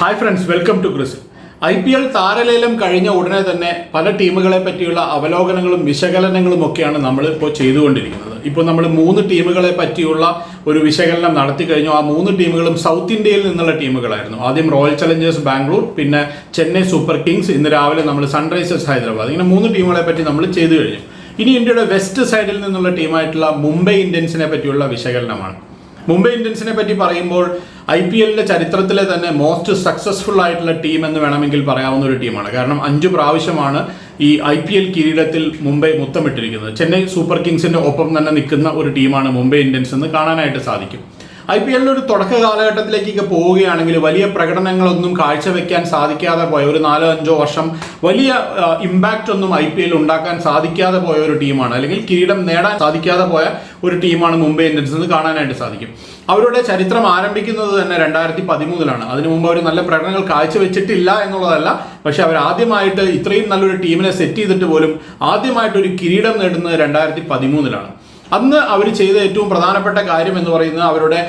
Hi friends welcome to Chris I P L താരലേലം കഴിഞ്ഞ ഉടനെ തന്നെ പല ടീമുകളെ പറ്റിയുള്ള അവലോകനങ്ങളും വിശകലനങ്ങളും ഒക്കെയാണ് നമ്മൾ ഇപ്പോൾ ചെയ്തുകൊണ്ടിരിക്കുന്നത്. ഇപ്പോൾ നമ്മൾ മൂന്ന് ടീമുകളെ പറ്റിയുള്ള ഒരു വിശകലനം നടത്തി കഴിഞ്ഞു. ആ മൂന്ന് ടീമുകളും സൗത്ത് ഇന്ത്യയിൽ നിന്നുള്ള ടീമുകളായിരുന്നു. ആദ്യം റോയൽ ചലഞ്ചേഴ്സ് ബാംഗ്ലൂർ പിന്നെ ചെന്നൈ സൂപ്പർ കിങ്സ് ഇന്ന് രാവിലെ നമ്മൾ സൺറൈസേഴ്സ് ഹൈദരാബാദ്. ഇങ്ങനെ മൂന്ന് ടീമുകളെ പറ്റി നമ്മൾ ചെയ്തു കഴിഞ്ഞു. ഇനി ഇന്ത്യയുടെ വെസ്റ്റ് സൈഡിൽ നിന്നുള്ള ടീമായിട്ടുള്ള മുംബൈ ഇന്ത്യൻസിനെ പറ്റിയുള്ള വിശകലനമാണ്. മുംബൈ ഇന്ത്യൻസിനെ പറ്റി പറയുമ്പോൾ ഐ പി എല്ലിന്റെ ചരിത്രത്തിലെ തന്നെ മോസ്റ്റ് സക്സസ്ഫുൾ ആയിട്ടുള്ള ടീം എന്ന് വേണമെങ്കിൽ പറയാവുന്ന ഒരു ടീമാണ് കാരണം അഞ്ചു പ്രാവശ്യമാണ് ഈ ഐ പി എൽ കിരീടത്തിൽ മുംബൈ മുത്തമിട്ടിരിക്കുന്നത്. ചെന്നൈ സൂപ്പർ കിങ്സിന്റെ ഒപ്പം തന്നെ നിൽക്കുന്ന ഒരു ടീമാണ് മുംബൈ ഇന്ത്യൻസ് എന്ന് കാണാനായിട്ട് സാധിക്കും. ഐ പി എല്ലിന്റെ ഒരു തുടക്ക കാലഘട്ടത്തിലേക്കൊക്കെ പോവുകയാണെങ്കിൽ വലിയ പ്രകടനങ്ങളൊന്നും കാഴ്ചവെക്കാൻ സാധിക്കാതെ പോയ ഒരു നാലോ അഞ്ചോ വർഷം വലിയ ഇമ്പാക്റ്റ് ഒന്നും ഐ പി എൽ ഉണ്ടാക്കാൻ സാധിക്കാതെ പോയ ഒരു ടീമാണ്. അല്ലെങ്കിൽ കിരീടം നേടാൻ സാധിക്കാതെ പോയ ഒരു ടീമാണ് മുംബൈ ഇന്ത്യൻസ്. എന്ന് കാണാനായിട്ട് സാധിക്കും. അവരുടെ ചരിത്രം ആരംഭിക്കുന്നത് തന്നെ രണ്ടായിരത്തി പതിമൂന്നിലാണ് അതിനു മുമ്പ് അവർ നല്ല പ്രകടനങ്ങൾ കാഴ്ചവെച്ചിട്ടില്ല എന്നുള്ളതല്ല. പക്ഷെ അവർ ആദ്യമായിട്ട് ഇത്രയും നല്ലൊരു ടീമിനെ സെറ്റ് ചെയ്തിട്ട് പോലും ആദ്യമായിട്ട് ഒരു കിരീടം നേടുന്നത് രണ്ടായിരത്തി പതിമൂന്നിലാണ് അന്ന് അവർ ചെയ്ത ഏറ്റവും പ്രധാനപ്പെട്ട കാര്യം എന്ന് പറയുന്നത് അവരുടെ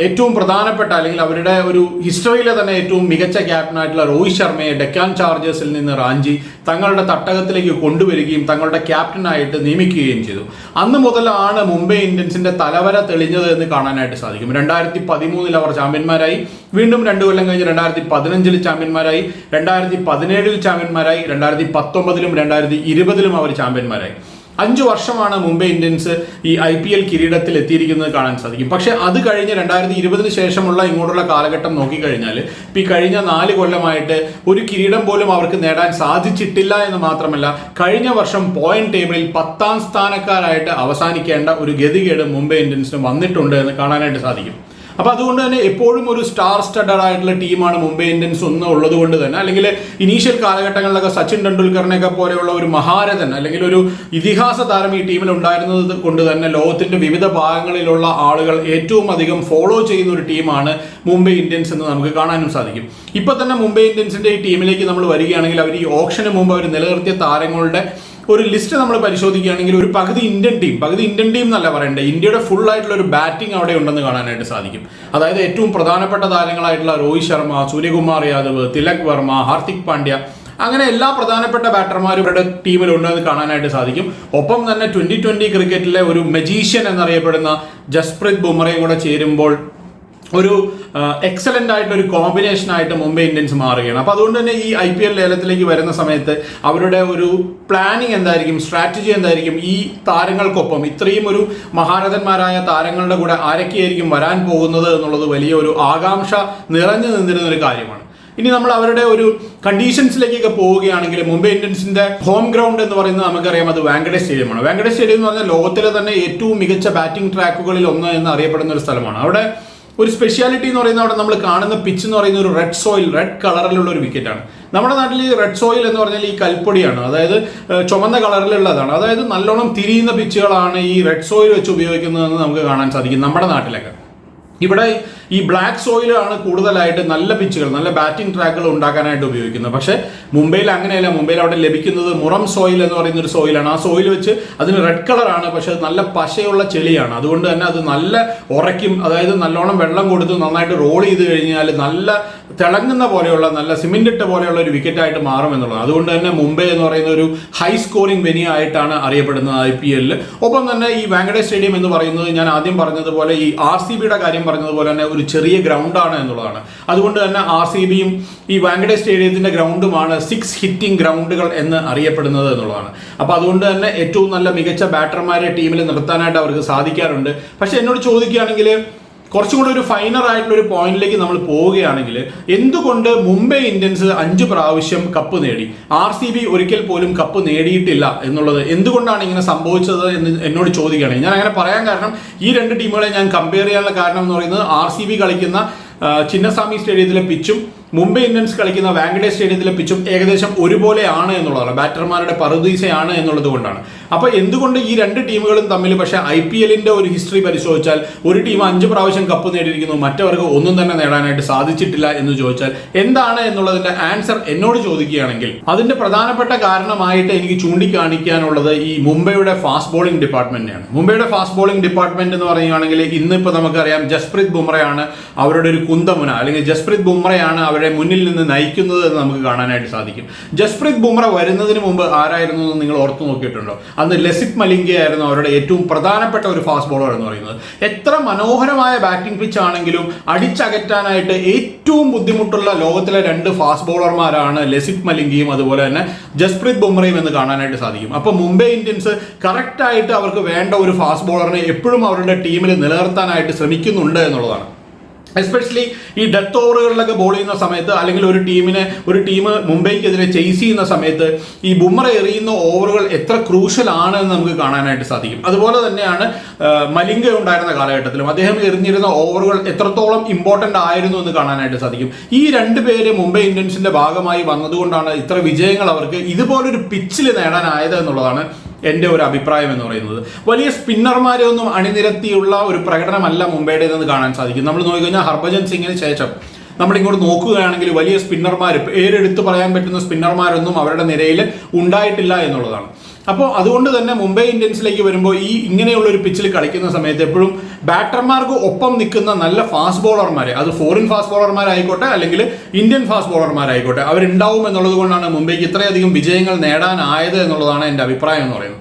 ഏറ്റവും പ്രധാനപ്പെട്ട അല്ലെങ്കിൽ അവരുടെ ഒരു ഹിസ്റ്ററിയിലെ തന്നെ ഏറ്റവും മികച്ച ക്യാപ്റ്റനായിട്ടുള്ള രോഹിത് ശർമ്മയെ ഡെക്കാൻ ചാർജേഴ്സിൽ നിന്ന് റാഞ്ചി തങ്ങളുടെ തട്ടകത്തിലേക്ക് കൊണ്ടുവരികയും തങ്ങളുടെ ക്യാപ്റ്റനായിട്ട് നിയമിക്കുകയും ചെയ്തു. അന്ന് മുതലാണ് മുംബൈ ഇന്ത്യൻസിന്റെ തലവര തെളിഞ്ഞത് എന്ന് കാണാനായിട്ട് സാധിക്കും. രണ്ടായിരത്തി പതിമൂന്നിൽ അവർ ചാമ്പ്യന്മാരായി. വീണ്ടും രണ്ടു കൊല്ലം കഴിഞ്ഞ് രണ്ടായിരത്തി പതിനഞ്ചിൽ ചാമ്പ്യന്മാരായി. രണ്ടായിരത്തി പതിനേഴിൽ ചാമ്പ്യന്മാരായി. രണ്ടായിരത്തി പത്തൊമ്പതിലും രണ്ടായിരത്തി ഇരുപതിലും അവർ ചാമ്പ്യന്മാരായി. അഞ്ചു വർഷമാണ് മുംബൈ ഇന്ത്യൻസ് ഈ ഐ പി എൽ കിരീടത്തിൽ എത്തിയിരിക്കുന്നത് കാണാൻ സാധിക്കും. പക്ഷേ അത് കഴിഞ്ഞ് രണ്ടായിരത്തി ഇരുപതിന് ശേഷമുള്ള ഇങ്ങോട്ടുള്ള കാലഘട്ടം നോക്കിക്കഴിഞ്ഞാൽ ഇപ്പം ഈ കഴിഞ്ഞ നാല് കൊല്ലമായിട്ട് ഒരു കിരീടം പോലും അവർക്ക് നേടാൻ സാധിച്ചിട്ടില്ല എന്ന് മാത്രമല്ല കഴിഞ്ഞ വർഷം പോയിന്റ് ടേബിളിൽ പത്താം സ്ഥാനക്കാരായിട്ട് അവസാനിക്കേണ്ട ഒരു ഗതികേട് മുംബൈ ഇന്ത്യൻസിന് വന്നിട്ടുണ്ട് എന്ന് കാണാനായിട്ട് സാധിക്കും. അപ്പൊ അതുകൊണ്ട് തന്നെ എപ്പോഴും ഒരു സ്റ്റാർ സ്റ്റഡഡ് ആയിട്ടുള്ള ടീമാണ് മുംബൈ ഇന്ത്യൻസ് ഒന്ന് ഉള്ളത് കൊണ്ട് തന്നെ. അല്ലെങ്കിൽ ഇനീഷ്യൽ കാലഘട്ടങ്ങളിലൊക്കെ സച്ചിൻ ടെണ്ടുൽക്കറിനെയൊക്കെ പോലെയുള്ള ഒരു മഹാരഥൻ അല്ലെങ്കിൽ ഒരു ഇതിഹാസ താരം ഈ ടീമിൽ ഉണ്ടായിരുന്നത് കൊണ്ട് തന്നെ ലോകത്തിന്റെ വിവിധ ഭാഗങ്ങളിലുള്ള ആളുകൾ ഏറ്റവും അധികം ഫോളോ ചെയ്യുന്ന ഒരു ടീമാണ് മുംബൈ ഇന്ത്യൻസ് എന്ന് നമുക്ക് കാണാനും സാധിക്കും. ഇപ്പൊ തന്നെ മുംബൈ ഇന്ത്യൻസിന്റെ ഈ ടീമിലേക്ക് നമ്മൾ വരികയാണെങ്കിൽ അവർ ഈ ഓപ്ഷന് മുമ്പ് അവർ നിലനിർത്തിയ താരങ്ങളുടെ ഒരു ലിസ്റ്റ് നമ്മൾ പരിശോധിക്കുകയാണെങ്കിൽ ഒരു പകുതി ഇന്ത്യൻ ടീം പകുതി ഇന്ത്യൻ ടീം എന്നല്ല പറയേണ്ടത് ഇന്ത്യയുടെ ഫുൾ ആയിട്ടുള്ള ഒരു ബാറ്റിംഗ് അവിടെ ഉണ്ടെന്ന് കാണാനായിട്ട് സാധിക്കും. അതായത് ഏറ്റവും പ്രധാനപ്പെട്ട താരങ്ങളായിട്ടുള്ള രോഹിത് ശർമ്മ സൂര്യകുമാർ യാദവ് തിലക് വർമ്മ ഹാർദിക് പാണ്ഡ്യ അങ്ങനെ എല്ലാ പ്രധാനപ്പെട്ട ബാറ്റർമാരും ഇവരുടെ ടീമിലുണ്ടെന്ന് കാണാനായിട്ട് സാധിക്കും. ഒപ്പം തന്നെ ട്വന്റി ട്വന്റി ക്രിക്കറ്റിലെ ഒരു മെജീഷ്യൻ എന്നറിയപ്പെടുന്ന ജസ്പ്രീത് ബുമറയും കൂടെ ചേരുമ്പോൾ ഒരു എക്സലന്റ് ആയിട്ട് ഒരു കോമ്പിനേഷൻ ആയിട്ട് മുംബൈ ഇന്ത്യൻസ് മാറുകയാണ്. അപ്പൊ അതുകൊണ്ട് തന്നെ ഈ ഐ പി എൽ ലേലത്തിലേക്ക് വരുന്ന സമയത്ത് അവരുടെ ഒരു പ്ലാനിങ് എന്തായിരിക്കും സ്ട്രാറ്റജി എന്തായിരിക്കും ഈ താരങ്ങൾക്കൊപ്പം ഇത്രയും ഒരു മഹാരഥന്മാരായ താരങ്ങളുടെ കൂടെ ആരൊക്കെയായിരിക്കും വരാൻ പോകുന്നത് എന്നുള്ളത് വലിയ ഒരു ആകാംക്ഷ നിറഞ്ഞു നിന്നിരുന്ന ഒരു കാര്യമാണ്. ഇനി നമ്മൾ അവരുടെ ഒരു കണ്ടീഷൻസിലേക്കൊക്കെ പോവുകയാണെങ്കിൽ മുംബൈ ഇന്ത്യൻസിന്റെ ഹോം ഗ്രൗണ്ട് എന്ന് പറയുന്നത് നമുക്കറിയാം അത് വാങ്കഡേ സ്റ്റേഡിയമാണ്. വാങ്കഡേ സ്റ്റേഡിയം എന്ന് പറഞ്ഞാൽ ലോകത്തിലെ തന്നെ ഏറ്റവും മികച്ച ബാറ്റിംഗ് ട്രാക്കുകളിൽ ഒന്ന് എന്ന് അറിയപ്പെടുന്ന ഒരു സ്ഥലമാണ്. അവിടെ ഒരു സ്പെഷ്യാലിറ്റി എന്ന് പറയുന്ന അവിടെ നമ്മൾ കാണുന്ന പിച്ച് എന്ന് പറയുന്ന ഒരു റെഡ് സോയിൽ റെഡ് കളറിലുള്ള ഒരു വിക്കറ്റാണ് നമ്മുടെ നാട്ടിൽ ഈ റെഡ് സോയിൽ എന്ന് പറഞ്ഞാൽ ഈ കൽപ്പൊടിയാണ്. അതായത് ചുമന്ന കളറിലുള്ളതാണ് അതായത് നല്ലോണം തിരിയുന്ന പിച്ചുകളാണ് ഈ റെഡ് സോയിൽ വെച്ച് ഉപയോഗിക്കുന്നതെന്ന് നമുക്ക് കാണാൻ സാധിക്കും നമ്മുടെ നാട്ടിലൊക്കെ. ഇവിടെ ഈ ബ്ലാക്ക് സോയിലാണ് കൂടുതലായിട്ട് നല്ല പിച്ചുകൾ നല്ല ബാറ്റിംഗ് ട്രാക്കുകൾ ഉണ്ടാക്കാനായിട്ട് ഉപയോഗിക്കുന്നത്. പക്ഷേ മുംബൈയിൽ അങ്ങനെയല്ല. മുംബൈയിൽ അവിടെ ലഭിക്കുന്നത് മുറം സോയിൽ എന്ന് പറയുന്ന ഒരു സോയിലാണ് ആ സോയിൽ വെച്ച് അതിന് റെഡ് കളറാണ് പക്ഷേ അത് നല്ല പശയുള്ള ചെളിയാണ്. അതുകൊണ്ട് തന്നെ അത് നല്ല ഉറയ്ക്കും അതായത് നല്ലോണം വെള്ളം കൊടുത്ത് നന്നായിട്ട് റോൾ ചെയ്ത് കഴിഞ്ഞാൽ നല്ല തിളങ്ങുന്ന പോലെയുള്ള നല്ല സിമെന്റ് ഇട്ട പോലെയുള്ള ഒരു വിക്കറ്റ് ആയിട്ട് മാറും എന്നുള്ളത് അതുകൊണ്ട് തന്നെ മുംബൈ എന്ന് പറയുന്ന ഒരു ഹൈ സ്കോറിംഗ് വെനി ആയിട്ടാണ് അറിയപ്പെടുന്നത് ഐ പി എല്ലിൽ ഒപ്പം തന്നെ ഈ വാങ്കഡേ സ്റ്റേഡിയം എന്ന് പറയുന്നത് ഞാൻ ആദ്യം പറഞ്ഞതുപോലെ ഈ ആർ സി ബിയുടെ കാര്യം പറഞ്ഞതുപോലെ തന്നെ ഒരു ചെറിയ ഗ്രൗണ്ടാണ് എന്നുള്ളതാണ്. അതുകൊണ്ട് തന്നെ ആർ സി ബിയും ഈ വാങ്കഡേ സ്റ്റേഡിയത്തിന്റെ ഗ്രൗണ്ടുമാണ് സിക്സ് ഹിറ്റിംഗ് ഗ്രൗണ്ടുകൾ എന്ന് അറിയപ്പെടുന്നത് എന്നുള്ളതാണ്. അപ്പോൾ അതുകൊണ്ട് തന്നെ ഏറ്റവും നല്ല മികച്ച ബാറ്റർമാരെ ടീമിൽ നിർത്താനായിട്ട് അവർക്ക് സാധിക്കാറുണ്ട്. പക്ഷെ എന്നോട് ചോദിക്കുകയാണെങ്കിൽ കുറച്ചും കൂടെ ഒരു ഫൈനർ ആയിട്ടുള്ള ഒരു പോയിന്റിലേക്ക് നമ്മൾ പോവുകയാണെങ്കിൽ എന്തുകൊണ്ട് മുംബൈ ഇന്ത്യൻസ് അഞ്ച് പ്രാവശ്യം കപ്പ് നേടി? ആർ സി ബി ഒരിക്കൽ പോലും കപ്പ് നേടിയിട്ടില്ല എന്നുള്ളത് എന്തുകൊണ്ടാണ് ഇങ്ങനെ സംഭവിച്ചത് എന്ന് എന്നോട് ചോദിക്കുകയാണെങ്കിൽ ഞാൻ അങ്ങനെ പറയാൻ കാരണം ഈ രണ്ട് ടീമുകളെ ഞാൻ കമ്പയർ ചെയ്യാനുള്ള കാരണം എന്ന് പറയുന്നത് ആർ സി ബി കളിക്കുന്ന ചിന്നസ്വാമി സ്റ്റേഡിയത്തിലെ പിച്ചും മുംബൈ ഇന്ത്യൻസ് കളിക്കുന്ന വാങ്കഡേ സ്റ്റേഡിയത്തിലെ പിച്ചും ഏകദേശം ഒരുപോലെയാണ് എന്നുള്ളതാണ്. ബാറ്റർമാരുടെ പറുദീസയാണ് എന്നുള്ളത് കൊണ്ടാണ്. അപ്പൊ എന്തുകൊണ്ട് ഈ രണ്ട് ടീമുകളും തമ്മിൽ പക്ഷെ ഐ പി എല്ലിന്റെ ഒരു ഹിസ്റ്ററി പരിശോധിച്ചാൽ ഒരു ടീം അഞ്ച് പ്രാവശ്യം കപ്പ് നേടിയിരിക്കുന്നു മറ്റവർക്ക് ഒന്നും തന്നെ നേടാനായിട്ട് സാധിച്ചിട്ടില്ല എന്ന് ചോദിച്ചാൽ എന്താണ് എന്നുള്ളതിന്റെ ആൻസർ എന്നോട് ചോദിക്കുകയാണെങ്കിൽ അതിന്റെ പ്രധാനപ്പെട്ട കാരണമായിട്ട് എനിക്ക് ചൂണ്ടിക്കാണിക്കാനുള്ളത് ഈ മുംബൈയുടെ ഫാസ്റ്റ് ബോളിംഗ് ഡിപ്പാർട്ട്മെന്റിനെയാണ് മുംബൈയുടെ ഫാസ്റ്റ് ബോളിംഗ് ഡിപ്പാർട്ട്മെന്റ് എന്ന് പറയുകയാണെങ്കിൽ ഇന്നിപ്പോൾ നമുക്കറിയാം ജസ്പ്രീത് ബുംറയാണ് അവരുടെ ഒരു കുന്തമുന അല്ലെങ്കിൽ ജസ്പ്രീത് ബുംറയാണ് അവരുടെ അവരെ മുന്നിൽ നിന്ന് നയിക്കുന്നത് എന്ന് നമുക്ക് കാണാനായിട്ട് സാധിക്കും. ജസ്പ്രീത് ബുംറ വരുന്നതിന് മുമ്പ് ആരായിരുന്നു എന്ന് നിങ്ങൾ ഓർത്തു നോക്കിയിട്ടുണ്ടോ? അന്ന് ലസിത് മലിംഗ ആയിരുന്നു അവരുടെ ഏറ്റവും പ്രധാനപ്പെട്ട ഒരു ഫാസ്റ്റ് ബോളർ എന്ന് പറയുന്നത്. എത്ര മനോഹരമായ ബാറ്റിംഗ് പിച്ച് ആണെങ്കിലും അടിച്ചകറ്റാനായിട്ട് ഏറ്റവും ബുദ്ധിമുട്ടുള്ള ലോകത്തിലെ രണ്ട് ഫാസ്റ്റ് ബോളർമാരാണ് ലസിത് മലിംഗയും അതുപോലെ തന്നെ ജസ്പ്രീത് ബുംറയും എന്ന് കാണാനായിട്ട് സാധിക്കും. അപ്പോൾ മുംബൈ ഇന്ത്യൻസ് കറക്റ്റായിട്ട് അവർക്ക് വേണ്ട ഒരു ഫാസ്റ്റ് ബോളറിനെ എപ്പോഴും അവരുടെ ടീമിൽ നിലനിർത്താനായിട്ട് ശ്രമിക്കുന്നുണ്ട് എന്നുള്ളതാണ്. എസ്പെഷ്യലി ഈ ഡെത്ത് ഓവറുകളിലൊക്കെ ബോൾ ചെയ്യുന്ന സമയത്ത് അല്ലെങ്കിൽ ഒരു ടീമിനെ ഒരു ടീം മുംബൈക്കെതിരെ ചേസ് ചെയ്യുന്ന സമയത്ത് ഈ ബുംറ എറിയുന്ന ഓവറുകൾ എത്ര ക്രൂഷ്യൽ ആണ് എന്ന് നമുക്ക് കാണാനായിട്ട് സാധിക്കും. അതുപോലെ തന്നെയാണ് മലിംഗ ഉണ്ടായിരുന്ന കാലഘട്ടത്തിലും അദ്ദേഹം എറിഞ്ഞിരുന്ന ഓവറുകൾ എത്രത്തോളം ഇമ്പോർട്ടന്റ് ആയിരുന്നു എന്ന് കാണാനായിട്ട് സാധിക്കും. ഈ രണ്ട് പേര് മുംബൈ ഇന്ത്യൻസിന്റെ ഭാഗമായി വന്നതുകൊണ്ടാണ് ഇത്ര വിജയങ്ങൾ അവർക്ക് ഇതുപോലൊരു പിച്ചിൽ നേടാനായത് എന്നുള്ളതാണ് എന്റെ ഒരു അഭിപ്രായം എന്ന് പറയുന്നത്. വലിയ സ്പിന്നർമാരെ ഒന്നും അണിനിരത്തിയുള്ള ഒരു പ്രകടനമല്ല മുംബൈയുടേതെന്ന് കാണാൻ സാധിക്കും. നമ്മൾ നോക്കിക്കഴിഞ്ഞാൽ ഹർഭജൻ സിംഗിന് ശേഷം നമ്മളിങ്ങോട്ട് നോക്കുകയാണെങ്കിൽ വലിയ സ്പിന്നർമാർ പേരെടുത്ത് പറയാൻ പറ്റുന്ന സ്പിന്നർമാരൊന്നും അവരുടെ നിരയിൽ ഉണ്ടായിട്ടില്ല എന്നുള്ളതാണ്. അപ്പോൾ അതുകൊണ്ട് തന്നെ മുംബൈ ഇന്ത്യൻസിലേക്ക് വരുമ്പോൾ ഈ ഇങ്ങനെയുള്ള ഒരു പിച്ചിൽ കളിക്കുന്ന സമയത്ത് എപ്പോഴും ബാറ്റർമാർക്ക് ഒപ്പം നിൽക്കുന്ന നല്ല ഫാസ്റ്റ് ബോളർമാരെ അത് ഫോറിൻ ഫാസ്റ്റ് ബോളർമാരായിക്കോട്ടെ അല്ലെങ്കിൽ ഇന്ത്യൻ ഫാസ്റ്റ് ബോളർമാരായിക്കോട്ടെ അവരുണ്ടാവും എന്നുള്ളത് കൊണ്ടാണ് മുംബൈക്ക് ഇത്രയധികം വിജയങ്ങൾ നേടാനായത് എന്നുള്ളതാണ് എന്റെ അഭിപ്രായം എന്ന് പറയുന്നത്.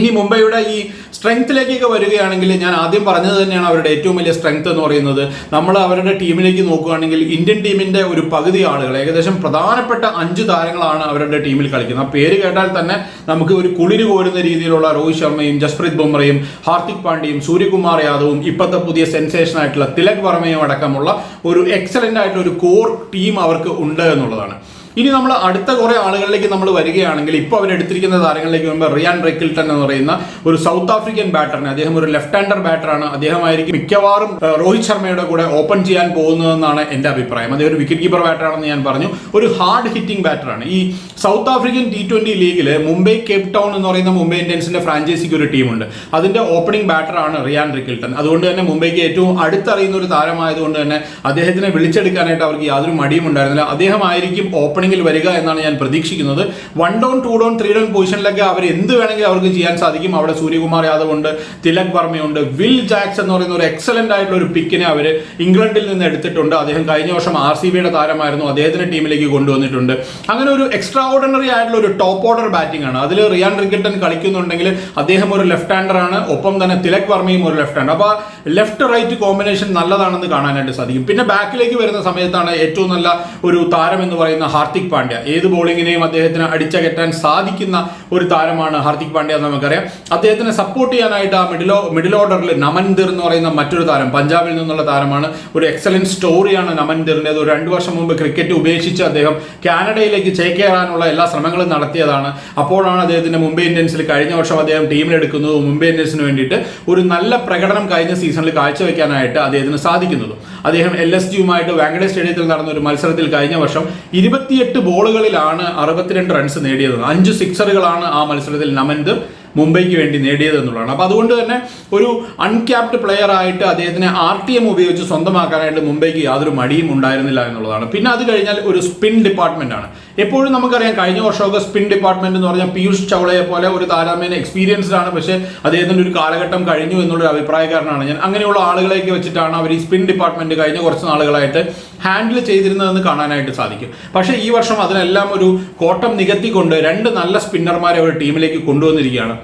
ഇനി മുംബൈയുടെ ഈ സ്ട്രെങ്ത്തിലേക്കൊക്കെ വരികയാണെങ്കിൽ ഞാൻ ആദ്യം പറഞ്ഞത് തന്നെയാണ് അവരുടെ ഏറ്റവും വലിയ സ്ട്രെങ്ത് എന്ന് പറയുന്നത്. നമ്മൾ അവരുടെ ടീമിലേക്ക് നോക്കുകയാണെങ്കിൽ ഇന്ത്യൻ ടീമിന്റെ ഒരു പകുതി ആളുകൾ ഏകദേശം പ്രധാനപ്പെട്ട അഞ്ച് താരങ്ങളാണ് അവരുടെ ടീമിൽ കളിക്കുന്നത്. ആ പേര് കേട്ടാൽ തന്നെ നമുക്ക് ഒരു കുളിര് കോരുന്ന രീതിയിലുള്ള രോഹിത് ശർമ്മയും ജസ്പ്രീത് ബുംറയും ഹാർദിക് പാണ്ഡ്യയും സൂര്യകുമാർ യാദവും ഇപ്പോഴത്തെ പുതിയ സെൻസേഷൻ ആയിട്ടുള്ള തിലക് വർമ്മയും അടക്കമുള്ള ഒരു എക്സലന്റ് ആയിട്ടുള്ള ഒരു കോർ ടീം അവർക്ക് ഉണ്ട് എന്നുള്ളതാണ്. ഇനി നമ്മൾ അടുത്ത കുറെ ആളുകളിലേക്ക് നമ്മൾ വരികയാണെങ്കിൽ ഇപ്പോൾ അവരെടുത്തിരിക്കുന്ന താരങ്ങളിലേക്ക് വരുമ്പോൾ റിയാൻ റെക്കിൽട്ടൺ എന്ന് പറയുന്ന ഒരു സൗത്ത് ആഫ്രിക്കൻ ബാറ്ററിന് അദ്ദേഹം ഒരു ലെഫ്റ്റ് ഹാൻഡർ ബാറ്ററാണ്. അദ്ദേഹമായിരിക്കും മിക്കവാറും രോഹിത് ശർമ്മയുടെ കൂടെ ഓപ്പൺ ചെയ്യാൻ പോകുന്നതെന്നാണ് എന്റെ അഭിപ്രായം. അദ്ദേഹം ഒരു വിക്കറ്റ് കീപ്പർ ബാറ്ററാണെന്ന് ഞാൻ പറഞ്ഞു. ഒരു ഹാർഡ് ഹിറ്റിംഗ് ബാറ്ററാണ്. ഈ സൗത്ത് ആഫ്രിക്കൻ ടി ട്വന്റി ലീഗിൽ മുംബൈ കേപ്പ് ടൗൺ എന്ന് പറയുന്ന മുംബൈ ഇന്ത്യൻസിന്റെ ഫ്രാഞ്ചൈസിക്ക് ഒരു ടീമുണ്ട് അതിന്റെ ഓപ്പണിംഗ് ബാറ്ററാണ് റിയാൻ റിക്കിൾട്ടൺ അതുകൊണ്ട് തന്നെ മുംബൈക്ക് ഏറ്റവും അടുത്തറിയുന്ന ഒരു താരമായതുകൊണ്ട് തന്നെ അദ്ദേഹത്തിനെ വിളിച്ചെടുക്കാനായിട്ട് അവർക്ക് യാതൊരു മടിയും ഉണ്ടായിരുന്നില്ല. അദ്ദേഹമായിരിക്കും ഓപ്പണിംഗിൽ വരിക എന്നാണ് ഞാൻ പ്രതീക്ഷിക്കുന്നത്. One down two down three down പൊസിഷനിലൊക്കെ അവർ എന്ത് വേണമെങ്കിലും അവർക്ക് ചെയ്യാൻ സാധിക്കും. അവിടെ സൂര്യകുമാർ യാദവ് ഉണ്ട് തിലക് വർമ്മയുണ്ട് വിൽ ജാക്സ് എന്ന് പറയുന്ന ഒരു എക്സലന്റ് ആയിട്ടുള്ള ഒരു പിക്കിനെ അവർ ഇംഗ്ലണ്ടിൽ നിന്ന് എടുത്തിട്ടുണ്ട്. അദ്ദേഹം കഴിഞ്ഞ വർഷം ആർ സി ബിയുടെ താരമായിരുന്നു. അദ്ദേഹത്തിന്റെ ടീമിലേക്ക് കൊണ്ടുവന്നിട്ടുണ്ട്. അങ്ങനെ ഒരു എക്സ്ട്രാ ഓർഡിനറി ആയിട്ടുള്ള ഒരു ടോപ്പ് ഓർഡർ ബാറ്റിംഗ് ആണ്. അതിൽ റിയാൻ റിക്കറ്റൻ കളിക്കുന്നുണ്ടെങ്കിൽ അദ്ദേഹം ഒരു ലെഫ്റ്റ് ഹാൻഡർ ആണ്. ഒപ്പം തന്നെ തിലക് വർമ്മയും ഒരു ലെഫ്റ്റ് ഹാൻഡ് അപ്പോൾ ലെഫ്റ്റ് റൈറ്റ് കോമ്പിനേഷൻ നല്ലതാണെന്ന് കാണാനായിട്ട് സാധിക്കും. പിന്നെ ബാക്കിലേക്ക് വരുന്ന സമയത്താണ് ഏറ്റവും നല്ല ഒരു താരം എന്ന് പറയുന്ന ഹാർദിക് പാണ്ഡ്യ. ഏത് ബോളിങ്ങിനെയും അദ്ദേഹത്തിന് അടിച്ചകറ്റാൻ സാധിക്കുന്ന ഒരു താരമാണ് ഹാർദിക് പാണ്ഡ്യ എന്ന് നമുക്കറിയാം. അദ്ദേഹത്തിനെ സപ്പോർട്ട് ചെയ്യാനായിട്ട് ആ മിഡിൽ മിഡിൽ ഓർഡറിൽ നമൻദിർ എന്ന് പറയുന്ന മറ്റൊരു താരം പഞ്ചാബിൽ നിന്നുള്ള താരമാണ്. ഒരു എക്സലന്റ് സ്റ്റോറിയാണ് നമൻദിറിന്റെ ഒരു രണ്ട് വർഷം മുമ്പ് ക്രിക്കറ്റ് ഉപേക്ഷിച്ച് അദ്ദേഹം കാനഡയിലേക്ക് ചേക്കേറാനുള്ള എല്ലാ ശ്രമങ്ങളും നടത്തിയതാണ്. അപ്പോഴാണ് അദ്ദേഹത്തിന്റെ മുംബൈ ഇന്ത്യൻസിൽ കഴിഞ്ഞ വർഷം അദ്ദേഹം ടീമിലെടുക്കുന്നത്. മുംബൈ ഇന്ത്യൻസിന് വേണ്ടിയിട്ട് ഒരു നല്ല പ്രകടനം കഴിഞ്ഞ സീസണിൽ കാഴ്ചവെക്കാനായിട്ട് അദ്ദേഹത്തിന് സാധിക്കുന്നതും. അദ്ദേഹം എൽ എസ് ജിയുമായിട്ട് വാങ്കഡേ സ്റ്റേഡിയത്തിൽ നടന്ന ഒരു മത്സരത്തിൽ കഴിഞ്ഞ വർഷം ഇരുപത്തിയെട്ട് ബോളുകളിലാണ് അറുപത്തിരണ്ട് റൺസ് നേടിയത്. അഞ്ച് സിക്സറുകളാണ് ആ മത്സരത്തിൽ നമൻത് മുംബൈക്ക് വേണ്ടി നേടിയത് എന്നുള്ളതാണ്. അപ്പോൾ അതുകൊണ്ട് തന്നെ ഒരു അൺക്യാപ്ഡ് പ്ലെയർ ആയിട്ട് അദ്ദേഹത്തിനെ ആർ ടി എം ഉപയോഗിച്ച് സ്വന്തമാക്കാനായിട്ട് മുംബൈക്ക് യാതൊരു മടിയും ഉണ്ടായിരുന്നില്ല എന്നുള്ളതാണ്. പിന്നെ അത് കഴിഞ്ഞാൽ ഒരു സ്പിൻ ഡിപ്പാർട്ട്മെന്റ് ആണ്. എപ്പോഴും നമുക്കറിയാം കഴിഞ്ഞ വർഷമൊക്കെ സ്പിൻ ഡിപ്പാർട്ട്മെന്റ് എന്ന് പറഞ്ഞാൽ പീയൂഷ് ചൗളയെ പോലെ ഒരു താരതമ്യേന എക്സ്പീരിയൻസ്ഡ് ആണ്. പക്ഷേ അദ്ദേഹത്തിന്റെ ഒരു കാലഘട്ടം കഴിഞ്ഞു എന്നുള്ളൊരു അഭിപ്രായക്കാരനാണ് ഞാൻ. അങ്ങനെയുള്ള ആളുകളെയൊക്കെ വെച്ചിട്ടാണ് അവർ ഈ സ്പിൻ ഡിപ്പാർട്ട്മെന്റ് കഴിഞ്ഞ കുറച്ച് നാളുകളായിട്ട് ഹാൻഡിൽ ചെയ്തിരുന്നതെന്ന് കാണാനായിട്ട് സാധിക്കും. പക്ഷേ ഈ വർഷം അതിനെല്ലാം ഒരു കോട്ടം നികത്തിക്കൊണ്ട് രണ്ട് നല്ല സ്പിന്നർമാരെ ഒരു ടീമിലേക്ക് കൊണ്ടുവന്നിരിക്കുകയാണ്.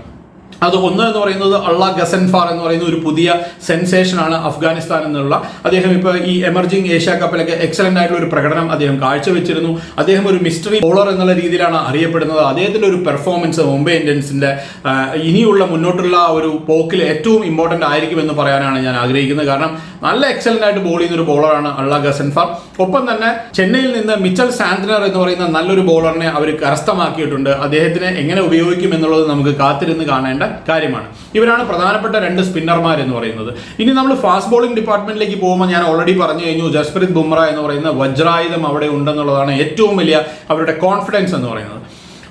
അത് ഒന്ന് എന്ന് പറയുന്നത് അള്ള ഗസൻഫാർ എന്ന് പറയുന്ന ഒരു പുതിയ സെൻസേഷനാണ് അഫ്ഗാനിസ്ഥാൻ എന്നുള്ള. അദ്ദേഹം ഇപ്പോൾ ഈ എമർജിംഗ് ഏഷ്യ കപ്പിലൊക്കെ എക്സലന്റ് ആയിട്ടുള്ള ഒരു പ്രകടനം അദ്ദേഹം കാഴ്ചവെച്ചിരുന്നു. അദ്ദേഹം ഒരു മിസ്റ്ററി ബോളർ എന്നുള്ള രീതിയിലാണ് അറിയപ്പെടുന്നത്. അദ്ദേഹത്തിന്റെ ഒരു പെർഫോമൻസ് മുംബൈ ഇന്ത്യൻസിന്റെ ഇനിയുള്ള മുന്നോട്ടുള്ള ഒരു പോക്കിൽ ഏറ്റവും ഇമ്പോർട്ടന്റ് ആയിരിക്കുമെന്ന് പറയാനാണ് ഞാൻ ആഗ്രഹിക്കുന്നത്. കാരണം നല്ല എക്സലന്റ് ആയിട്ട് ബോൾ ചെയ്യുന്ന ഒരു ബോളറാണ് അള്ള ഗസൻഫാർ ഒപ്പം തന്നെ ചെന്നൈയിൽ നിന്ന് മിച്ചൽ സാന്ത്നർ എന്ന് പറയുന്ന നല്ലൊരു ബോളറിനെ അവർ കരസ്ഥമാക്കിയിട്ടുണ്ട്. അദ്ദേഹത്തിനെ എങ്ങനെ ഉപയോഗിക്കും എന്നുള്ളത് നമുക്ക് കാത്തിരുന്ന് കാണേണ്ട കാര്യമാണ്. ഇവരാണ് പ്രധാനപ്പെട്ട രണ്ട് സ്പിന്നർമാർ എന്ന് പറയുന്നത്. ഇനി നമ്മൾ ഫാസ്റ്റ് ബോളിംഗ് ഡിപ്പാർട്ട്മെന്റിലേക്ക് പോകുമ്പോൾ ഞാൻ ഓൾറെഡി പറഞ്ഞു കഴിഞ്ഞു ജസ്പ്രീത് ബുംറ എന്ന് പറയുന്ന വജ്രായുധം അവിടെ ഉണ്ടെന്നുള്ളതാണ് ഏറ്റവും വലിയ അവരുടെ കോൺഫിഡൻസ് എന്ന് പറയുന്നത്.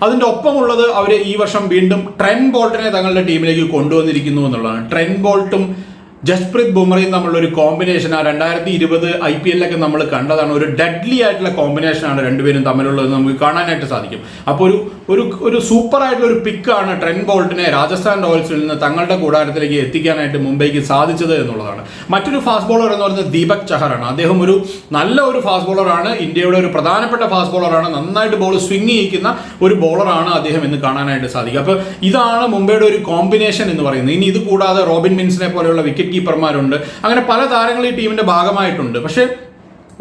അതിന്റെ ഒപ്പമുള്ളത് അവർ ഈ വർഷം വീണ്ടും ട്രെൻ ബോൾട്ടിനെ തങ്ങളുടെ ടീമിലേക്ക് കൊണ്ടുവന്നിരിക്കുന്നു എന്നുള്ളതാണ്. ട്രെൻ ബോൾട്ടും ജസ്പ്രീത് ബുംറയും തമ്മിലുള്ള ഒരു കോമ്പിനേഷൻ ആ രണ്ടായിരത്തി ഇരുപത് ഐ പി എല്ലൊക്കെ നമ്മൾ കണ്ടതാണ്. ഒരു ഡെഡ്ലി ആയിട്ടുള്ള കോമ്പിനേഷനാണ് രണ്ടുപേരും തമ്മിലുള്ളത് നമുക്ക് കാണാനായിട്ട് സാധിക്കും. അപ്പോൾ ഒരു ഒരു ഒരു സൂപ്പർ ആയിട്ടുള്ള ഒരു പിക്കാണ് ട്രെൻ ബോൾട്ടിനെ രാജസ്ഥാൻ റോയൽസിൽ നിന്ന് തങ്ങളുടെ കൂടാരത്തിലേക്ക് എത്തിക്കാനായിട്ട് മുംബൈക്ക് സാധിച്ചത് എന്നുള്ളതാണ്. മറ്റൊരു ഫാസ്റ്റ് ബോളർ എന്ന് പറയുന്നത് ദീപക് ചഹറാണ്. അദ്ദേഹം ഒരു നല്ല ഒരു ഫാസ്റ്റ് ബോളറാണ് ഇന്ത്യയുടെ ഒരു പ്രധാനപ്പെട്ട ഫാസ്റ്റ് ബോളറാണ് നന്നായിട്ട് ബോൾ സ്വിങ് ചെയ്യിക്കുന്ന ഒരു ബോളറാണ് അദ്ദേഹം എന്ന് കാണാനായിട്ട് സാധിക്കും. അപ്പോൾ ഇതാണ് മുംബൈയുടെ ഒരു കോമ്പിനേഷൻ എന്ന് പറയുന്നത്. ഇനി ഇത് കൂടാതെ റോബിൻ മിൻസിനെ പോലെയുള്ള വിക്കറ്റ് കീപ്പർമാരുണ്ട് അങ്ങനെ പല താരങ്ങൾ ഈ ടീമിന്റെ ഭാഗമായിട്ടുണ്ട്. പക്ഷേ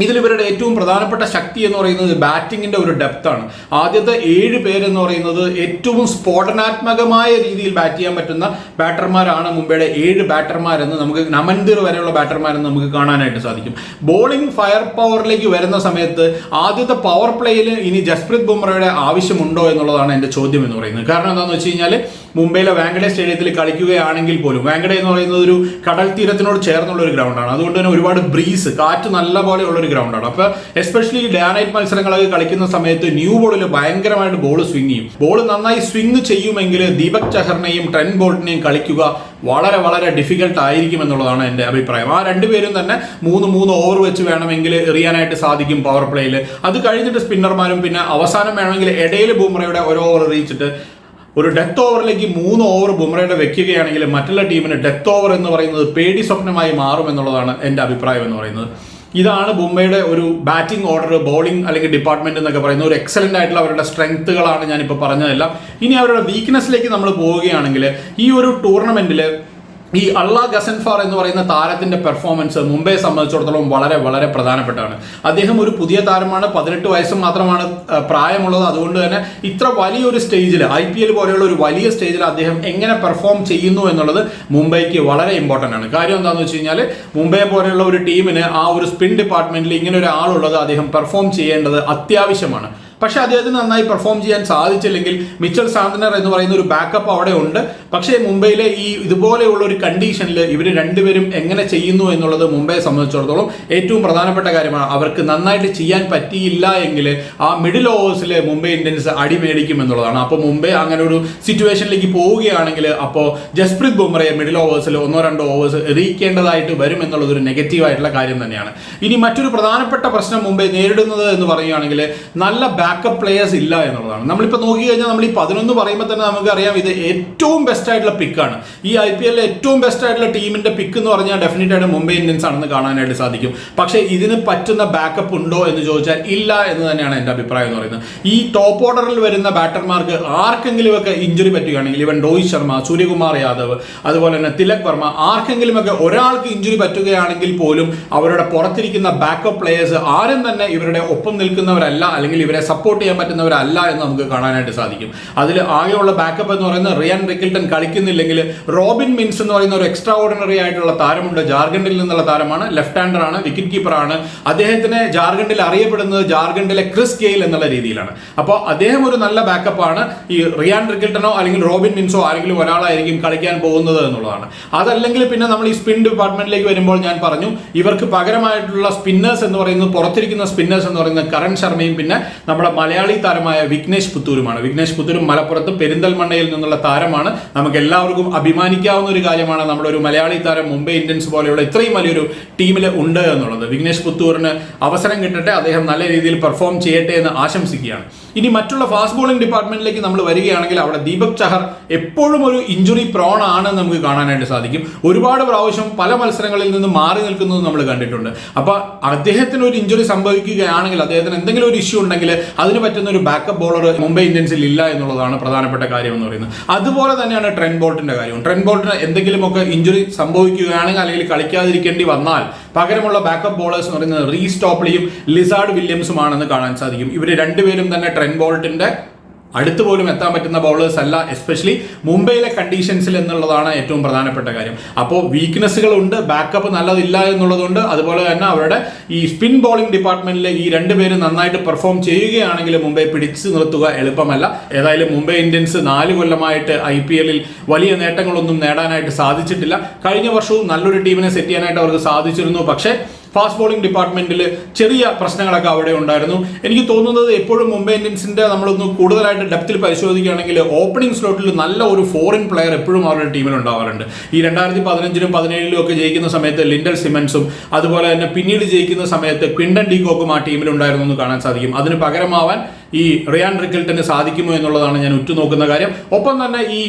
ഇതിൽ ഇവരുടെ ഏറ്റവും പ്രധാനപ്പെട്ട ശക്തി എന്ന് പറയുന്നത് ബാറ്റിങ്ങിന്റെ ഒരു ഡെപ്ത് ആണ്. ആദ്യത്തെ ഏഴ് പേരെന്ന് പറയുന്നത് ഏറ്റവും സ്ഫോടനാത്മകമായ രീതിയിൽ ബാറ്റ് ചെയ്യാൻ പറ്റുന്ന ബാറ്റർമാരാണ് മുംബൈയുടെ ഏഴ് ബാറ്റർമാരെന്ന് നമുക്ക് നമൻതിർ വരെയുള്ള ബാറ്റർമാരെന്ന് നമുക്ക് കാണാനായിട്ട് സാധിക്കും. ബോളിംഗ് ഫയർ പവറിലേക്ക് വരുന്ന സമയത്ത് ആദ്യത്തെ പവർ പ്ലേയിൽ ഇനി ജസ്പ്രീത് ബുംറയുടെ ആവശ്യമുണ്ടോ എന്നുള്ളതാണ് എന്റെ ചോദ്യം എന്ന് പറയുന്നത്. കാരണം എന്താണെന്ന് വെച്ച് കഴിഞ്ഞാൽ മുംബൈയിലെ വാങ്കഡെ സ്റ്റേഡിയത്തിൽ കളിക്കുകയാണെങ്കിൽ പോലും. വാങ്കഡെ എന്ന് പറയുന്നത് ഒരു കടൽ തീരത്തിനോട് ചേർന്നുള്ള ഒരു ഗ്രൗണ്ടാണ് അതുകൊണ്ട് തന്നെ ഒരുപാട് ബ്രീസ് കാറ്റ് നല്ല പോലെ ഉള്ള ഒരു ഗ്രൗണ്ടാണ് അപ്പോൾ എസ്പെഷ്യലി ഡേ നൈറ്റ് മത്സരങ്ങളൊക്കെ കളിക്കുന്ന സമയത്ത് ന്യൂ ബോളിൽ ഭയങ്കരമായിട്ട് ബോൾ സ്വിങ് ചെയ്യും. ബോൾ നന്നായി സ്വിങ് ചെയ്യുമെങ്കിൽ ദീപക് ചഹറിനെയും ട്രെൻ ബോൾട്ടിനെയും കളിക്കുക വളരെ വളരെ ഡിഫിക്കൽട്ട് ആയിരിക്കും എന്നുള്ളതാണ് എന്റെ അഭിപ്രായം. ആ രണ്ടുപേരും തന്നെ മൂന്ന് മൂന്ന് ഓവർ വെച്ച് വേണമെങ്കിൽ എറിയാനായിട്ട് സാധിക്കും പവർ പ്ലേയിൽ അത് കഴിഞ്ഞിട്ട് സ്പിന്നർമാരും പിന്നെ അവസാനം വേണമെങ്കിൽ ഇടയിൽ ബൂമറയുടെ ഒരു ഓവർ എറിയിച്ചിട്ട് ഒരു ഡെത്ത് ഓവറിലേക്ക് മൂന്ന് ഓവർ ബുംറയുടെ വെക്കുകയാണെങ്കിൽ മറ്റുള്ള ടീമിന് ഡെത്ത് ഓവർ എന്ന് പറയുന്നത് പേടി സ്വപ്നമായി മാറും എന്നുള്ളതാണ് എന്റെ അഭിപ്രായം എന്ന് പറയുന്നത്. ഇതാണ് ബുംബൈയുടെ ഒരു ബാറ്റിംഗ് ഓർഡർ ബോളിംഗ് അല്ലെങ്കിൽ ഡിപ്പാർട്ട്മെന്റ് എന്നൊക്കെ പറയുന്ന ഒരു എക്സലന്റ് ആയിട്ടുള്ള അവരുടെ സ്ട്രെങ്ത്തുകളാണ് ഞാനിപ്പോൾ പറഞ്ഞതെല്ലാം. ഇനി അവരുടെ വീക്ക്നെസ്സിലേക്ക് നമ്മൾ പോവുകയാണെങ്കിൽ ഈ ഒരു ടൂർണമെന്റിൽ ഈ അള്ളാ ഗസൻഫാർ എന്ന് പറയുന്ന താരത്തിന്റെ പെർഫോമൻസ് മുംബൈയെ സംബന്ധിച്ചിടത്തോളം വളരെ വളരെ പ്രധാനപ്പെട്ടാണ് അദ്ദേഹം ഒരു പുതിയ താരമാണ് പതിനെട്ട് വയസ്സ് മാത്രമാണ് പ്രായമുള്ളത്. അതുകൊണ്ട് തന്നെ ഇത്ര വലിയൊരു സ്റ്റേജിൽ ഐ പി എൽ പോലെയുള്ള ഒരു വലിയ സ്റ്റേജിൽ അദ്ദേഹം എങ്ങനെ പെർഫോം ചെയ്യുന്നു എന്നുള്ളത് മുംബൈക്ക് വളരെ ഇമ്പോർട്ടന്റ് ആണ്. കാര്യം എന്താണെന്ന് വെച്ച് കഴിഞ്ഞാൽ മുംബൈ പോലെയുള്ള ഒരു ടീമിന് ആ ഒരു സ്പിൻ ഡിപ്പാർട്ട്മെന്റിൽ ഇങ്ങനെ ഒരു ആളുള്ളത് അദ്ദേഹം പെർഫോം ചെയ്യേണ്ടത് അത്യാവശ്യമാണ്. പക്ഷെ അദ്ദേഹത്തിന് നന്നായി പെർഫോം ചെയ്യാൻ സാധിച്ചില്ലെങ്കിൽ മിച്ചൽ സാന്തനർ എന്ന് പറയുന്ന ഒരു ബാക്കപ്പ് അവിടെ ഉണ്ട്. പക്ഷേ മുംബൈയിലെ ഈ ഇതുപോലെയുള്ള ഒരു കണ്ടീഷനിൽ ഇവർ രണ്ടുപേരും എങ്ങനെ ചെയ്യുന്നു എന്നുള്ളത് മുംബൈയെ സംബന്ധിച്ചിടത്തോളം ഏറ്റവും പ്രധാനപ്പെട്ട കാര്യമാണ്. അവർക്ക് നന്നായിട്ട് ചെയ്യാൻ പറ്റിയില്ല എങ്കിൽ ആ മിഡിൽ ഓവേഴ്സിൽ മുംബൈ ഇന്ത്യൻസ് അടി മേടിക്കും എന്നുള്ളതാണ്. അപ്പോൾ മുംബൈ അങ്ങനെ ഒരു സിറ്റുവേഷനിലേക്ക് പോവുകയാണെങ്കിൽ അപ്പോൾ ജസ്പ്രീത് ബുംറയെ മിഡിൽ ഓവേഴ്സിൽ ഒന്നോ രണ്ടോ ഓവേഴ്സ് എറിയിക്കേണ്ടതായിട്ട് വരും എന്നുള്ളത് ഒരു നെഗറ്റീവ് ആയിട്ടുള്ള കാര്യം തന്നെയാണ്. ഇനി മറ്റൊരു പ്രധാനപ്പെട്ട പ്രശ്നം മുംബൈ നേരിടുന്നത് എന്ന് പറയുകയാണെങ്കിൽ നല്ല ബാക്കപ്പ് പ്ലേയേഴ്സ് ഇല്ല എന്നുള്ളതാണ്. നമ്മളിപ്പോൾ നോക്കി കഴിഞ്ഞാൽ നമ്മൾ ഈ പതിനൊന്ന് പറയുമ്പോൾ തന്നെ നമുക്കറിയാം ഇത് ഏറ്റവും ബെസ്റ്റ് ആയിട്ടുള്ള പിക്കാണ് ഈ ഐ പി എല്ലിലെ ഏറ്റവും ബെസ്റ്റ് ആയിട്ടുള്ള ടീമിന്റെ പിക്ക് എന്ന് പറഞ്ഞാൽ ഡെഫിനറ്റ് ആയിട്ട് മുംബൈ ഇന്ത്യൻസ് ആണെന്ന് കാണാനായിട്ട് സാധിക്കും. പക്ഷേ ഇതിന് പറ്റുന്ന ബാക്കപ്പ് ഉണ്ടോ എന്ന് ചോദിച്ചാൽ ഇല്ല എന്ന് തന്നെയാണ് എന്റെ അഭിപ്രായം എന്ന് പറയുന്നത്. ഈ ടോപ്പ് ഓർഡറിൽ വരുന്ന ബാറ്റർമാർക്ക് ആർക്കെങ്കിലും ഒക്കെ ഇഞ്ചുറി പറ്റുകയാണെങ്കിൽ ഇവൻ രോഹിത് ശർമ്മ സൂര്യകുമാർ യാദവ് അതുപോലെ തന്നെ തിലക് വർമ്മ ആർക്കെങ്കിലും ഒക്കെ ഒരാൾക്ക് ഇഞ്ചുറി പറ്റുകയാണെങ്കിൽ പോലും അവരുടെ പുറത്തിരിക്കുന്ന ബാക്കപ്പ് പ്ലേയേഴ്സ് ആരും തന്നെ ഇവരുടെ ഒപ്പം നിൽക്കുന്നവരല്ല അല്ലെങ്കിൽ ഇവരെ സപ്പോർട്ട് ചെയ്യാൻ പറ്റുന്നവരല്ല എന്ന് നമുക്ക് കാണാനായിട്ട് സാധിക്കും. അതിൽ ആകെയുള്ള ബാക്കപ്പ് എന്ന് പറയുന്നത് റിയാൻ റിക്കിൾട്ടൺ കളിക്കുന്നില്ലെങ്കിൽ റോബിൻ മിൻസ് എന്ന് പറയുന്ന ഒരു എക്സ്ട്രാ ഓർഡിനറി ആയിട്ടുള്ള താരമുണ്ട്. ജാർഖണ്ഡിൽ നിന്നുള്ള താരമാണ്. ലെഫ്റ്റ് ഹാൻഡർ ആണ് വിക്കറ്റ് കീപ്പർ ആണ്. അദ്ദേഹത്തിന് ജാർഖണ്ഡിൽ അറിയപ്പെടുന്നത് ജാർഖണ്ഡിലെ ക്രിസ് ഗെയിൽ എന്നുള്ള രീതിയിലാണ്. അപ്പോൾ അദ്ദേഹം ഒരു നല്ല ബാക്കപ്പാണ് ഈ റിയാൻ റിക്കിൾട്ടനോ അല്ലെങ്കിൽ റോബിൻ മിൻസോ ആരെങ്കിലും ഒരാളായിരിക്കും കളിക്കാൻ പോകുന്നത് എന്നുള്ളതാണ്. അതല്ലെങ്കിൽ പിന്നെ നമ്മൾ ഈ സ്പിൻ ഡിപ്പാർട്ട്മെന്റിലേക്ക് വരുമ്പോൾ ഞാൻ പറഞ്ഞു ഇവർക്ക് പകരമായിട്ടുള്ള സ്പിന്നേഴ്സ് എന്ന് പറയുന്നത് പുറത്തിരിക്കുന്ന സ്പിന്നേഴ്സ് എന്ന് പറയുന്നത് കരൺ ശർമ്മയും പിന്നെ നമ്മുടെ മലയാളി താരമായ വിഘ്നേഷ് പുത്തൂരുമാണ്. വിഘ്നേഷ് പുത്തൂരും മലപ്പുറത്ത് പെരിന്തൽമണ്ണയിൽ നിന്നുള്ള താരമാണ്. നമുക്ക് എല്ലാവർക്കും അഭിമാനിക്കാവുന്ന ഒരു കാര്യമാണ് നമ്മുടെ ഒരു മലയാളി താരം മുംബൈ ഇന്ത്യൻസ് പോലെയുള്ള ഇത്രയും വലിയൊരു ടീമിൽ ഉണ്ട് എന്നുള്ളത്. വിഘ്നേഷ് പുത്തൂറിന് അവസരം കിട്ടട്ടെ അദ്ദേഹം നല്ല രീതിയിൽ പെർഫോം ചെയ്യട്ടെ എന്ന് ആശംസിക്കുകയാണ്. ഇനി മറ്റുള്ള ഫാസ്റ്റ് ബോളിംഗ് ഡിപ്പാർട്ട്മെന്റിലേക്ക് നമ്മൾ വരികയാണെങ്കിൽ അവിടെ ദീപക് ചഹർ എപ്പോഴും ഒരു ഇഞ്ചുറി പ്രോൺ ആണ് നമുക്ക് കാണാനായിട്ട് സാധിക്കും. ഒരുപാട് പ്രാവശ്യം പല മത്സരങ്ങളിൽ നിന്ന് മാറി നിൽക്കുന്നത് നമ്മൾ കണ്ടിട്ടുണ്ട്. അപ്പൊ അദ്ദേഹത്തിന് ഒരു ഇഞ്ചുറി സംഭവിക്കുകയാണെങ്കിൽ അദ്ദേഹത്തിന് എന്തെങ്കിലും ഒരു ഇഷ്യൂ ഉണ്ടെങ്കിൽ അതിന് പറ്റുന്ന ഒരു ബാക്കപ്പ് ബോളർ മുംബൈ ഇന്ത്യൻസിൽ ഇല്ല എന്നുള്ളതാണ് പ്രധാനപ്പെട്ട കാര്യം എന്ന് പറയുന്നത്. അതുപോലെ തന്നെയാണ് ട്രെൻ ബോൾട്ടിന്റെ കാര്യം ട്രെൻ ബോൾട്ടിന് എന്തെങ്കിലുമൊക്കെ ഇഞ്ചുറി സംഭവിക്കുകയാണെങ്കിൽ അല്ലെങ്കിൽ കളിക്കാതിരിക്കേണ്ടി വന്നാൽ പകരമുള്ള ബാക്കപ്പ് ബോളേഴ്സ് എന്ന് പറയുന്നത് റീ സ്റ്റോപ്ലിയും ലിസാർഡ് വില്യംസുമാണെന്ന് കാണാൻ സാധിക്കും. ഇവർ രണ്ടുപേരും തന്നെ ട്രെൻ ബോൾട്ടിന്റെ അടുത്ത് പോലും എത്താൻ പറ്റുന്ന ബൗളേഴ്സ് അല്ല എസ്പെഷ്യലി മുംബൈയിലെ കണ്ടീഷൻസിൽ എന്നുള്ളതാണ് ഏറ്റവും പ്രധാനപ്പെട്ട കാര്യം. അപ്പോൾ വീക്ക്നെസ്സുകൾ ഉണ്ട് ബാക്കപ്പ് നല്ലതില്ല എന്നുള്ളതുകൊണ്ട് അതുപോലെ തന്നെ അവരുടെ ഈ സ്പിൻ ബോളിംഗ് ഡിപ്പാർട്ട്മെന്റിലെ ഈ രണ്ടുപേരും നന്നായിട്ട് പെർഫോം ചെയ്യുകയാണെങ്കിൽ മുംബൈ പിടിച്ചു നിർത്തുക എളുപ്പമല്ല. ഏതായാലും മുംബൈ ഇന്ത്യൻസ് നാല് കൊല്ലമായിട്ട് ഐ പി എല്ലിൽ വലിയ നേട്ടങ്ങളൊന്നും നേടാനായിട്ട് സാധിച്ചിട്ടില്ല. കഴിഞ്ഞ വർഷവും നല്ലൊരു ടീമിനെ സെറ്റ് ചെയ്യാനായിട്ട് അവർക്ക് സാധിച്ചിരുന്നു. പക്ഷേ ഫാസ്റ്റ് ബോളിംഗ് ഡിപ്പാർട്ട്മെന്റിൽ ചെറിയ പ്രശ്നങ്ങളൊക്കെ അവിടെ ഉണ്ടായിരുന്നു. എനിക്ക് തോന്നുന്നത് എപ്പോഴും മുംബൈ ഇന്ത്യൻസിന്റെ നമ്മളൊന്ന് കൂടുതലായിട്ട് ഡെപ്തിൽ പരിശോധിക്കുകയാണെങ്കിൽ ഓപ്പണിംഗ് സ്ലോട്ടിൽ നല്ല ഒരു ഫോറിൻ പ്ലെയർ എപ്പോഴും അവരുടെ ടീമിൽ ഉണ്ടാവാറുണ്ട്. ഈ രണ്ടായിരത്തി പതിനഞ്ചിലും പതിനേഴിലും ഒക്കെ ജയിക്കുന്ന സമയത്ത് ലിൻഡൽ സിമൻസും അതുപോലെ തന്നെ പിന്നീട് ജയിക്കുന്ന സമയത്ത് ക്വിൻഡൻ ഡീകോക്കും ആ ടീമിൽ ഉണ്ടായിരുന്നു എന്ന് കാണാൻ സാധിക്കും. അതിന് പകരമാവാൻ ഈ റിയാൻ റിക്കിൾട്ടിന് സാധിക്കുമോ എന്നുള്ളതാണ് ഞാൻ ഉറ്റുനോക്കുന്ന കാര്യം. ഒപ്പം തന്നെ ഈ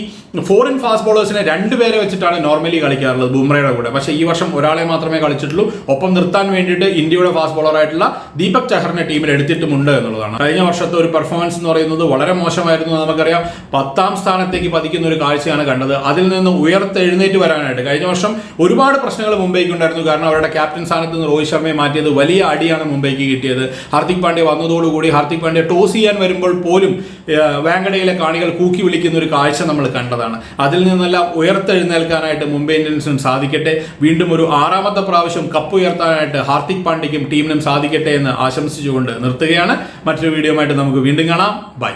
ഫോറിൻ ഫാസ്റ്റ് ബോളേഴ്സിനെ രണ്ടുപേരെ വെച്ചിട്ടാണ് നോർമലി കളിക്കാറുള്ളത് ബുംറയുടെ കൂടെ. പക്ഷേ ഈ വർഷം ഒരാളെ മാത്രമേ കളിച്ചിട്ടുള്ളൂ. ഒപ്പം നിർത്താൻ വേണ്ടിയിട്ട് ഇന്ത്യയുടെ ഫാസ്റ്റ് ബോളറായിട്ടുള്ള ദീപക് ചഹറിനെ ടീമിൽ എടുത്തിട്ടുമുണ്ട് എന്നുള്ളതാണ്. കഴിഞ്ഞ വർഷത്തെ ഒരു പെർഫോമൻസ് എന്ന് പറയുന്നത് വളരെ മോശമായിരുന്നു നമുക്കറിയാം. പത്താം സ്ഥാനത്തേക്ക് പതിക്കുന്ന ഒരു കാഴ്ചയാണ് കണ്ടത്. അതിൽ നിന്ന് ഉയർത്തെഴുന്നേറ്റ് വരാനായിട്ട് കഴിഞ്ഞ വർഷം ഒരുപാട് പ്രശ്നങ്ങൾ മുംബൈക്ക് ഉണ്ടായിരുന്നു. കാരണം അവരുടെ ക്യാപ്റ്റൻ സ്ഥാനത്ത് നിന്ന് രോഹിത് ശർമ്മയെ മാറ്റിയത് വലിയ അടിയാണ് മുംബൈക്ക് കിട്ടിയത്. ഹാർദിക് പാണ്ഡ്യ വന്നതോടുകൂടി ഹാർദിക് പാണ്ഡ്യ ടോസ് ചെയ്യാൻ വരുമ്പോൾ പോലും വാങ്കടയിലെ കാണികൾ കൂക്കി വിളിക്കുന്ന ഒരു കാഴ്ച നമ്മൾ കണ്ടതാണ്. അതിൽ നിന്നെല്ലാം ഉയർത്തെഴുന്നേൽക്കാനായിട്ട് മുംബൈ ഇന്ത്യൻസിനും സാധിക്കട്ടെ. വീണ്ടും ഒരു ആറാമത്തെ പ്രാവശ്യം കപ്പ് ഉയർത്താനായിട്ട് ഹാർദിക് പാണ്ഡ്യയ്ക്കും ടീമിനും സാധിക്കട്ടെ എന്ന് ആശംസിച്ചുകൊണ്ട് നിർത്തുകയാണ്. മറ്റൊരു വീഡിയോ ആയിട്ട് നമുക്ക് വീണ്ടും കാണാം. ബൈ